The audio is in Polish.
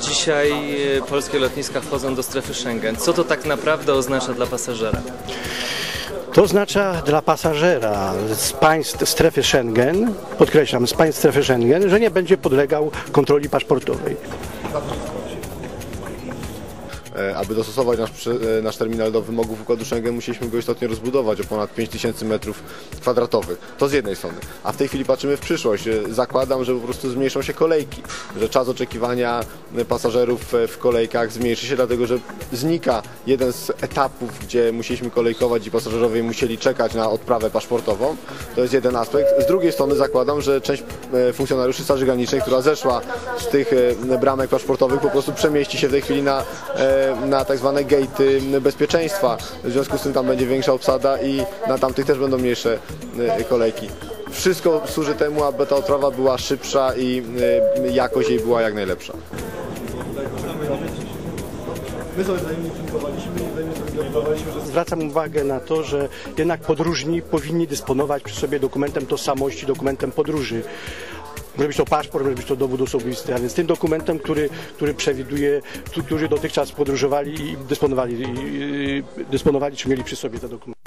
Dzisiaj e, polskie lotniska wchodzą do strefy Schengen. Co to tak naprawdę oznacza dla pasażera? To oznacza dla pasażera z państw strefy Schengen, podkreślam, z państw strefy Schengen, że nie będzie podlegał kontroli paszportowej. 多分。Aby dostosować nasz, e, nasz terminal do wymogów układu Schengen, musieliśmy go istotnie rozbudować o ponad 5000 metrów kwadratowych. To z jednej strony. A w tej chwili patrzymy w przyszłość. E, Zakładam, że po prostu zmniejszą się kolejki, że czas oczekiwania e, pasażerów e, w kolejkach zmniejszy się, dlatego że znika jeden z etapów, gdzie musieliśmy kolejkować i pasażerowie musieli czekać na odprawę paszportową. To jest jeden aspekt. Z drugiej strony zakładam, że część e, funkcjonariuszy Straży Granicznej, która zeszła z tych e, bramek paszportowych, po prostu przemieści się w tej chwili na, e, na tak zwane gatey bezpieczeństwa. W związku z tym tam będzie większa obsada i na tamtych też będą mniejsze e, kolejki. Wszystko służy temu, aby ta odprawa była szybsza i e, jakość jej była jak najlepsza. My sobie wzajemnie dziękowaliśmy i wzajemnie sobie gratulowaliśmy, że Zwracam uwagę na to, że jednak podróżni powinni dysponować przy sobie dokumentem tożsamości, dokumentem podróży. Może być to paszport, może być to dowód osobisty, a więc tym dokumentem, który, który przewiduje, którzy dotychczas podróżowali i dysponowali, i, dysponowali czy mieli przy sobie te dokumenty.